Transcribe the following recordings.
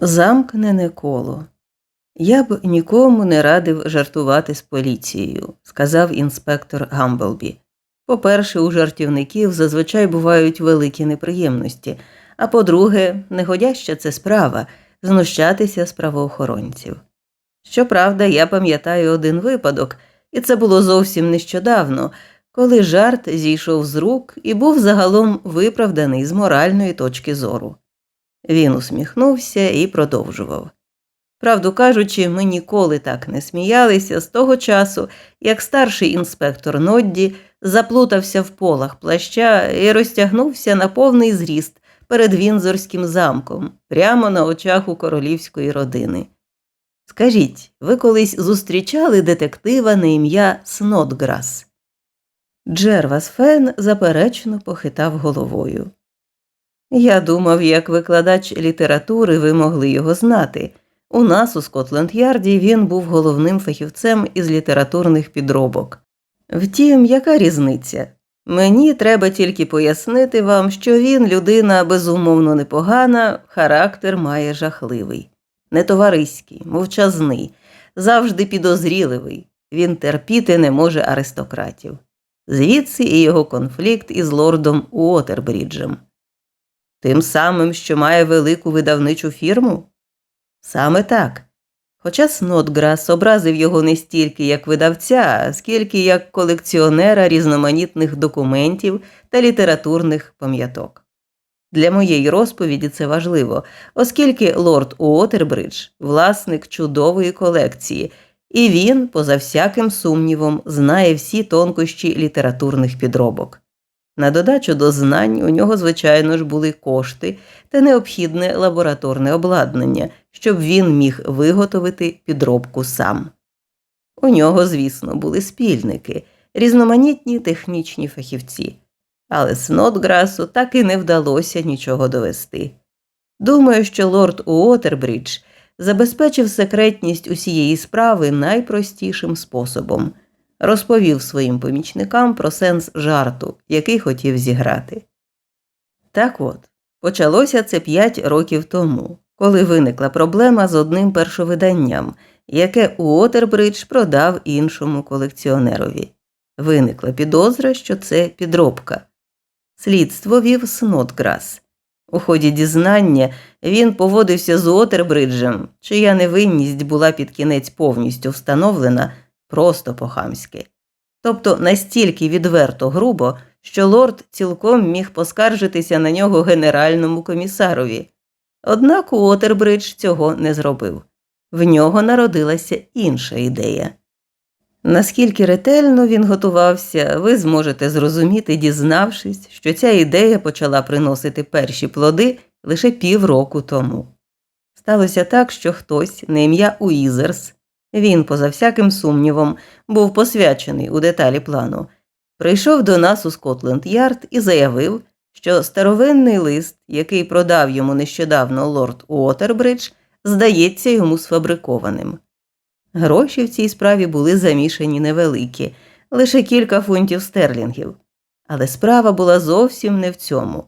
Замкнене коло. Я б нікому не радив жартувати з поліцією, сказав інспектор Гамблбі. По-перше, у жартівників зазвичай бувають великі неприємності, а по-друге, негодяща це справа знущатися з правоохоронців. Щоправда, я пам'ятаю один випадок, і це було зовсім нещодавно, коли жарт зійшов з рук і був загалом виправданий з моральної точки зору. Він усміхнувся і продовжував. Правду кажучи, ми ніколи так не сміялися з того часу, як старший інспектор Нодді заплутався в полах плаща і розтягнувся на повний зріст перед Вінзорським замком, прямо на очах у королівської родини. Скажіть, ви колись зустрічали детектива на ім'я Снотграс? Джервас Фен заперечно похитав головою. Я думав, як викладач літератури ви могли його знати. У нас у Скотленд Ярді він був головним фахівцем із літературних підробок. Втім, яка різниця? Мені треба тільки пояснити вам, що він людина безумовно непогана, характер має жахливий, нетовариський, мовчазний, завжди підозріливий. Він терпіти не може аристократів. Звідси і його конфлікт із лордом Уотербріджем. Тим самим, що має велику видавничу фірму? Саме так. Хоча Снотграс образив його не стільки як видавця, скільки як колекціонера різноманітних документів та літературних пам'яток. Для моєї розповіді це важливо, оскільки лорд Уотербридж – власник чудової колекції, і він, поза всяким сумнівом, знає всі тонкощі літературних підробок. На додачу до знань у нього, звичайно ж, були кошти та необхідне лабораторне обладнання, щоб він міг виготовити підробку сам. У нього, звісно, були спільники, різноманітні технічні фахівці, але Снотграсу так і не вдалося нічого довести. Думаю, що лорд Уотербридж забезпечив секретність усієї справи найпростішим способом розповів своїм помічникам про сенс жарту, який хотів зіграти. Так от, почалося це п'ять років тому, коли виникла проблема з одним першовиданням, яке Уотербридж продав іншому колекціонерові. Виникла підозра, що це підробка. Слідство вів Снотграс. У ході дізнання він поводився з Уотербриджем, чия невинність була під кінець повністю встановлена просто по-хамськи. Тобто настільки відверто грубо, що лорд цілком міг поскаржитися на нього генеральному комісарові. Однак Уотербридж цього не зробив. В нього народилася інша ідея. Наскільки ретельно він готувався, ви зможете зрозуміти, дізнавшись, що ця ідея почала приносити перші плоди лише півроку тому. Сталося так, що хтось на ім'я Уізерс він, поза всяким сумнівом, був посвячений у деталі плану. Прийшов до нас у Скотленд Ярд і заявив, що старовинний лист, який продав йому нещодавно лорд Уотербридж, здається йому сфабрикованим. Гроші в цій справі були замішані невеликі, лише кілька фунтів стерлінгів. Але справа була зовсім не в цьому.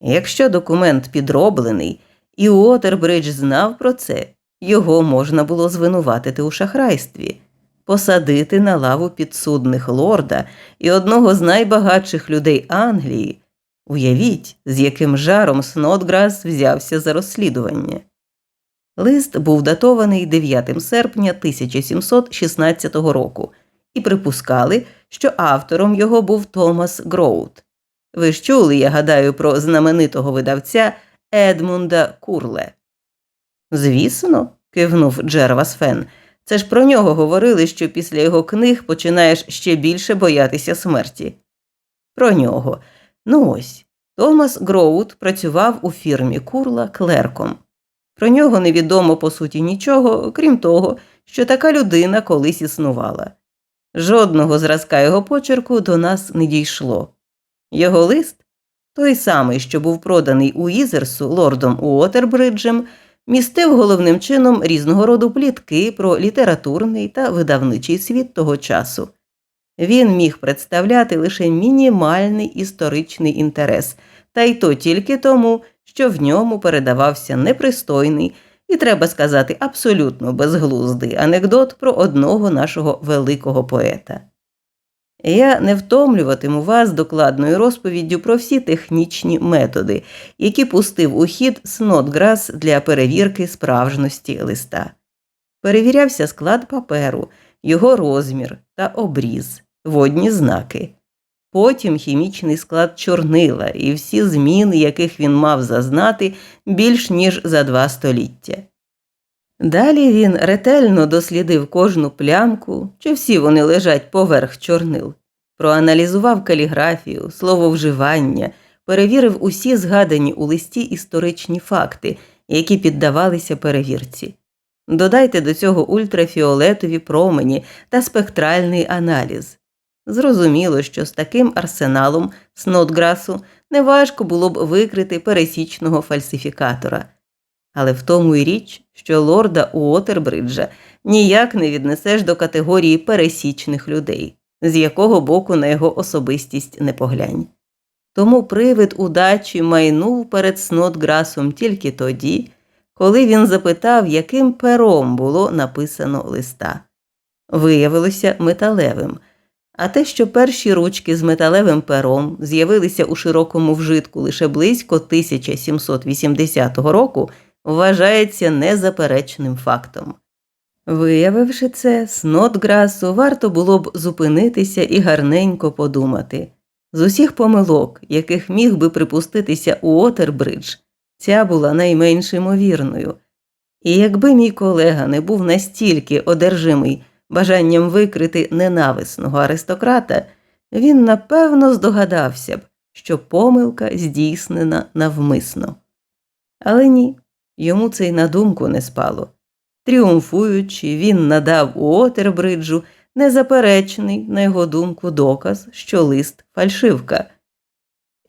Якщо документ підроблений, і Уотербридж знав про це, його можна було звинуватити у шахрайстві, посадити на лаву підсудних лорда і одного з найбагатших людей Англії. Уявіть, з яким жаром Снотграс взявся за розслідування. Лист був датований 9 серпня 1716 року, і припускали, що автором його був Томас Гроут. Ви ж чули, я гадаю, про знаменитого видавця Едмунда Курле. Звісно, кивнув Джервас Фен. Це ж про нього говорили, що після його книг починаєш ще більше боятися смерті. Про нього. Ну ось. Томас Гроут працював у фірмі Курла клерком. Про нього невідомо по суті нічого, крім того, що така людина колись існувала. Жодного зразка його почерку до нас не дійшло. Його лист, той самий, що був проданий у Ізерсу лордом Уотербриджем, містив головним чином різного роду плітки про літературний та видавничий світ того часу. Він міг представляти лише мінімальний історичний інтерес, та й то тільки тому, що в ньому передавався непристойний І треба сказати, абсолютно безглуздий анекдот про одного нашого великого поета. Я не втомлюватиму вас докладною розповіддю про всі технічні методи, які пустив у хід Снотграс для перевірки справжності листа. Перевірявся склад паперу, його розмір та обріз, водні знаки. Потім хімічний склад чорнила і всі зміни, яких він мав зазнати більш ніж за два століття. Далі він ретельно дослідив кожну плямку, чи всі вони лежать поверх чорнил, проаналізував каліграфію, слововживання, перевірив усі згадані у листі історичні факти, які піддавалися перевірці. Додайте до цього ультрафіолетові промені та спектральний аналіз. Зрозуміло, що з таким арсеналом Снотграсу неважко було б викрити пересічного фальсифікатора. Але в тому й річ, що лорда Уотербриджа ніяк не віднесеш до категорії пересічних людей, з якого боку на його особистість не поглянь. Тому привид удачі майнув перед Снотграсом тільки тоді, коли він запитав, яким пером було написано листа. Виявилося металевим. А те, що перші ручки з металевим пером з'явилися у широкому вжитку лише близько 1780 року, вважається незаперечним фактом. Виявивши це, Снотграсу варто було б зупинитися і гарненько подумати. З усіх помилок, яких міг би припуститися Уотербридж, ця була найменш ймовірною. І якби мій колега не був настільки одержимий бажанням викрити ненависного аристократа, він напевно здогадався б, що помилка здійснена навмисно. Але ні, йому це й на думку не спало. Тріумфуючи, він надав Уотербриджу незаперечний, на його думку, доказ, що лист фальшивка.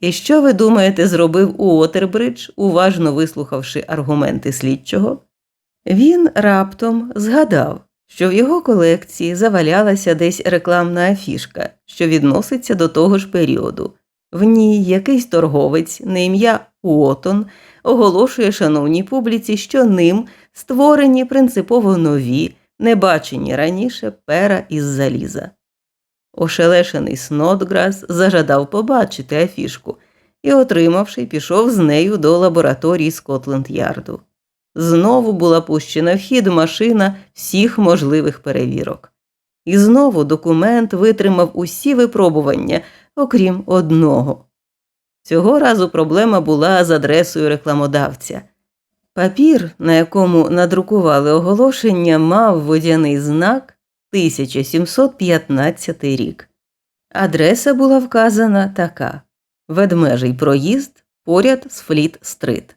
І що ви думаєте, зробив Уотербридж, уважно вислухавши аргументи слідчого? Він раптом згадав, що в його колекції завалялася десь рекламна афішка, що відноситься до того ж періоду. В ній якийсь торговець на ім'я Уотон оголошує шановній публіці, що ним створені принципово нові, небачені раніше пера із заліза. Ошелешений Снотграс зажадав побачити афішку і, отримавши, пішов з нею до лабораторії Скотленд Ярду. Знову була пущена в хід машина всіх можливих перевірок. І знову документ витримав усі випробування, окрім одного. Цього разу проблема була з адресою рекламодавця. Папір, на якому надрукували оголошення, мав водяний знак 1715 рік. Адреса була вказана така Ведмежий проїзд поряд з Фліт-стрит.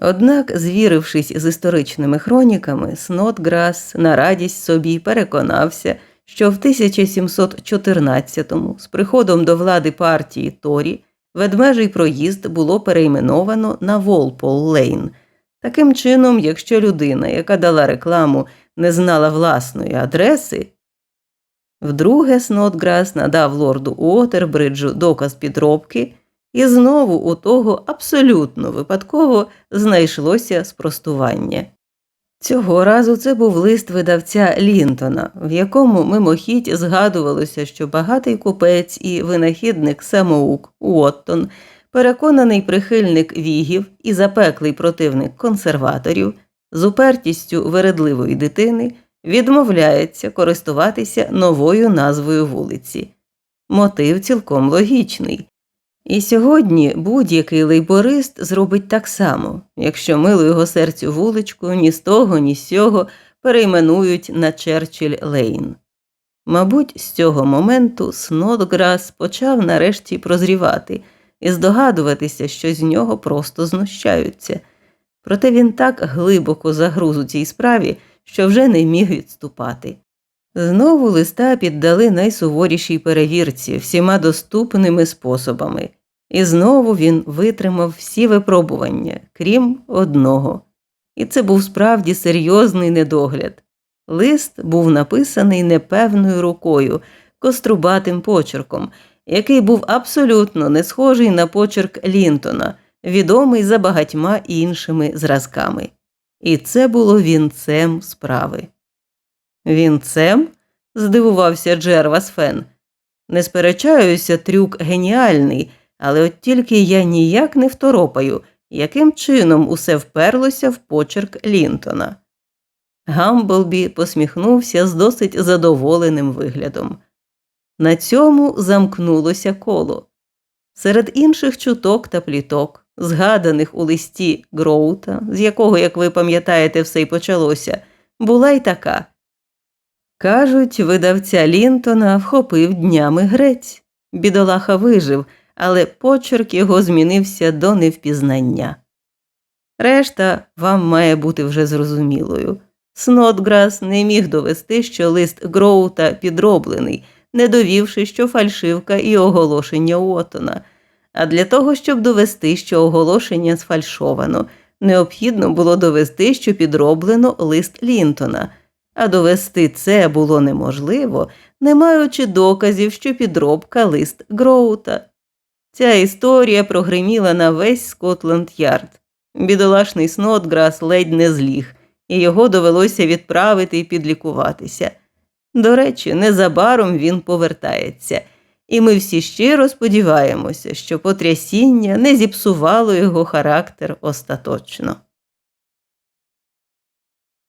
Однак, звірившись з історичними хроніками, Снотграс на радість собі переконався, що в 1714-му з приходом до влади партії Торі ведмежий проїзд було перейменовано на Волпол Лейн. Таким чином, якщо людина, яка дала рекламу, не знала власної адреси, вдруге Снотграс надав лорду Уотербриджу доказ підробки. І знову у того абсолютно випадково знайшлося спростування. Цього разу це був лист видавця Лінтона, в якому мимохідь згадувалося, що багатий купець і винахідник самоук Уоттон, переконаний прихильник вігів і запеклий противник консерваторів, з упертістю вередливої дитини відмовляється користуватися новою назвою вулиці. Мотив цілком логічний. І сьогодні будь-який лейборист зробить так само, якщо милу його серцю вуличку ні з того, ні з сього перейменують на Черчилль Лейн. Мабуть, з цього моменту Снодграс почав нарешті прозрівати і здогадуватися, що з нього просто знущаються. Проте він так глибоко загруз у цій справі, що вже не міг відступати. Знову листа піддали найсуворішій перевірці всіма доступними способами, і знову він витримав всі випробування, крім одного. І це був справді серйозний недогляд. Лист був написаний непевною рукою, кострубатим почерком, який був абсолютно не схожий на почерк Лінтона, відомий за багатьма іншими зразками. І це було вінцем справи. Вінцем? здивувався Джервас Фен. Не сперечаюся, трюк геніальний, але от тільки я ніяк не второпаю, яким чином усе вперлося в почерк Лінтона. Гамблбі посміхнувся з досить задоволеним виглядом. На цьому замкнулося коло. Серед інших чуток та пліток, згаданих у листі Гроута, з якого, як ви пам'ятаєте, все й почалося, була й така. Кажуть, видавця Лінтона вхопив днями грець. Бідолаха вижив, але почерк його змінився до невпізнання. Решта вам має бути вже зрозумілою. Снотграс не міг довести, що лист Гроута підроблений, не довівши, що фальшивка і оголошення Уотона. А для того, щоб довести, що оголошення сфальшовано, необхідно було довести, що підроблено лист Лінтона, а довести це було неможливо, не маючи доказів, що підробка лист Гроута. Ця історія прогриміла на весь Скотланд Ярд. Бідолашний Снотграс ледь не зліг, і його довелося відправити і підлікуватися. До речі, незабаром він повертається, і ми всі щиро сподіваємося, що потрясіння не зіпсувало його характер остаточно.